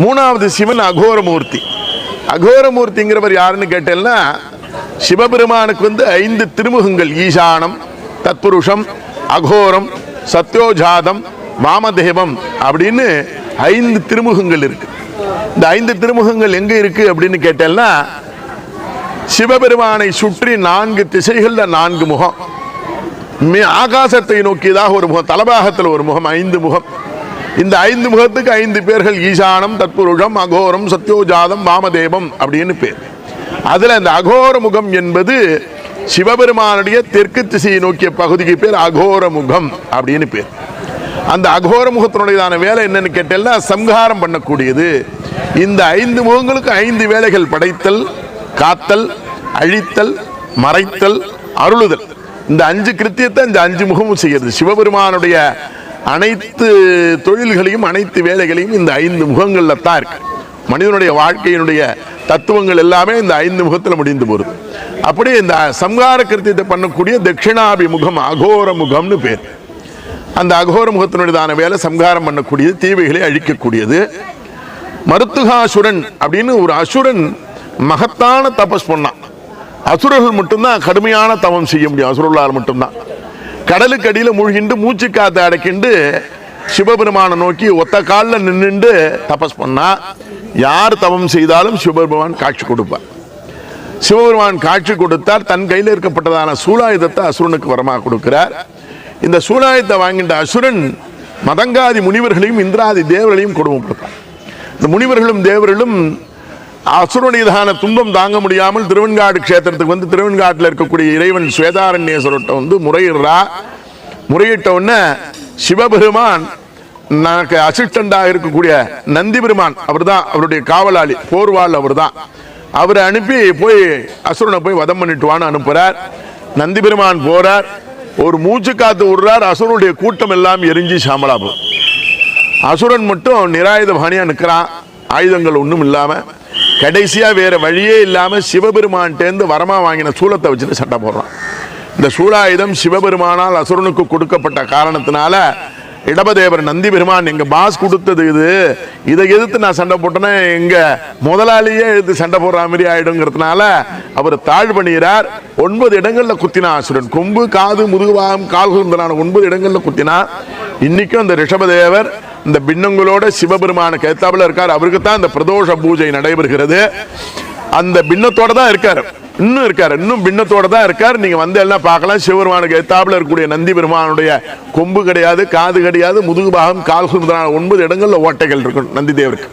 மூணாவது சிவன் அகோரமூர்த்தி. அகோரமூர்த்திங்கிறவர் யாருன்னு கேட்டேன்னா சிவபெருமானுக்கு வந்து ஐந்து திருமுகங்கள். ஈசானம் தத்புருஷம் அகோரம் சத்யோஜாதம் வாமதேவம் அப்படின்னு ஐந்து திருமுகங்கள் இருக்கு. இந்த ஐந்து திருமுகங்கள் எங்க இருக்கு அப்படின்னு கேட்டேன்னா சிவபெருமானை சுற்றி நான்கு திசைகள்ல நான்கு முகம். மே- ஆகாசத்தை நோக்கியதாக ஒரு முகம் தலபாகத்தில் ஒரு முகம் ஐந்து முகம். இந்த ஐந்து முகத்துக்கு ஐந்து பேர்கள் ஈசானம் தற்புருஷம் அகோரம் சத்யோஜாதம் வாமதேவம் அப்படின்னு பேர். அதுல இந்த அகோர முகம் என்பது சிவபெருமானுடைய தெற்கு திசையை நோக்கிய பகுதிக்கு பேர் அகோர முகம் அப்படின்னு பேர். அந்த அகோர முகத்தினுடையதான வேலை என்னன்னு கேட்டேன்னா சம்ஹாரம் பண்ணக்கூடியது. இந்த ஐந்து முகங்களுக்கு ஐந்து வேலைகள் படைத்தல் காத்தல் அழித்தல் மறைத்தல் அருளுதல். இந்த அஞ்சு கிருத்தியத்தை இந்த அஞ்சு முகமும் செய்கிறது. சிவபெருமானுடைய அனைத்து தொழில்களையும் அனைத்து வேலைகளையும் இந்த ஐந்து முகங்களில் தான் இருக்கு. மனிதனுடைய வாழ்க்கையினுடைய தத்துவங்கள் எல்லாமே இந்த ஐந்து முகத்தில் முடிந்து போகுது. அப்படியே இந்த சம்ஹார கிருத்தியத்தை பண்ணக்கூடிய தட்சிணாபிமுகம் அகோர முகம்னு பேர். அந்த அகோர முகத்தினுடையதான வேலை சம்ஹாரம் பண்ணக்கூடியது தீவைகளை அழிக்கக்கூடியது. மருத்துகாசுரன் அப்படின்னு ஒரு அசுரன் மகத்தான தபஸ் பண்ணான். அசுரர்கள் மட்டும்தான் கடுமையான தவம் செய்ய முடியும். அசுரர்களால் மட்டும்தான். கடலுக்கு அடியில் மூழ்கிண்டு மூச்சு காத்து அடைக்கிண்டு சிவபெருமானை நோக்கி ஒத்த காலில் நின்றுண்டு தபஸ் பண்ணா யார் தவம் செய்தாலும் சிவபெருமான் காட்சி கொடுப்பார். சிவபெருமான் காட்சி கொடுத்தார் தன் கையில் இருக்கப்பட்டதான சூலாயுதத்தை அசுரனுக்கு வரமாக கொடுக்கிறார். இந்த சூலாயுதத்தை வாங்கிட்ட அசுரன் மதங்காதி முனிவர்களையும் இந்திராதி தேவர்களையும் கொடுமைப்படுத்தான் இந்த முனிவர்களும் தேவர்களும் அசுரனிதான துன்பம் தாங்க முடியாமல் திருவெண்காடு க்ஷேத்திரத்துக்கு வந்து திருவெண்காட்டில் இருக்கக்கூடிய இறைவன் ஸ்வேதாரண்யேஸ்வரர்கிட்ட வந்து முறையிடுறா. முறையிட்ட உடனே சிவபெருமான் நமக்கு அசிஸ்டண்டாக இருக்கக்கூடிய நந்தி பெருமான் அவர்தான் அவருடைய காவலாளி போர்வாள் அவர்தான். அவரை அனுப்பி போய் அசுரனை போய் வதம் பண்ணிட்டுவான்னு வான்னு நந்தி பெருமான் போகிறார் ஒரு மூச்சு காத்து விடுறார். அசுரனுடைய கூட்டம் எல்லாம் எரிஞ்சு சாமலாபு அசுரன் மட்டும் நிராயுத பாணியாக நிற்கிறான் ஆயுதங்கள் ஒன்றும் இல்லாமல் கடைசியாக வேறு வழியே இல்லாமல் சிவபெருமான்ட்டேந்து வரமாக வாங்கின சூலத்தை வச்சுட்டு சண்டை போடுறான். இந்த சூலாயுதம் சிவபெருமானால் அசுரனுக்கு கொடுக்கப்பட்ட காரணத்தினால இடபதேவர் நந்தி பெருமான் எங்கள் பாஸ் கொடுத்தது இது. இதை எதிர்த்து நான் சண்டை போட்டேன்னா எங்கள் முதலாளியே எதிர்த்து சண்டை போடுற மாதிரி ஆகிடுங்கிறதுனால அவர் தாழ் பண்ணுகிறார் ஒன்பது இடங்களில் குத்தினா அசுரன். கொம்பு காது முதுகுவாகம் கால்கள் ஒன்பது இடங்களில் குத்தினா இன்னைக்கும் அந்த ரிஷபதேவர் இந்த பின்னங்களோட சிவபெருமானுக்கு ஏத்தாப்புல இருக்கார். அவருக்கு தான் இந்த பிரதோஷ பூஜை நடைபெறுகிறது. அந்த பின்னத்தோட தான் இருக்காரு. இன்னும் இருக்காரு. இன்னும் பின்னத்தோட தான் இருக்கார். நீங்க வந்து எல்லாம் பார்க்கலாம். சிவபெருமானுக்கு எத்தாப்பில் இருக்கக்கூடிய நந்தி பெருமானுடைய கொம்பு கிடையாது காது கிடையாது முதுகு பாகம் கால்கள் முதலான ஒன்பது இடங்கள்ல ஓட்டைகள் இருக்கும் நந்தி தேவருக்கு.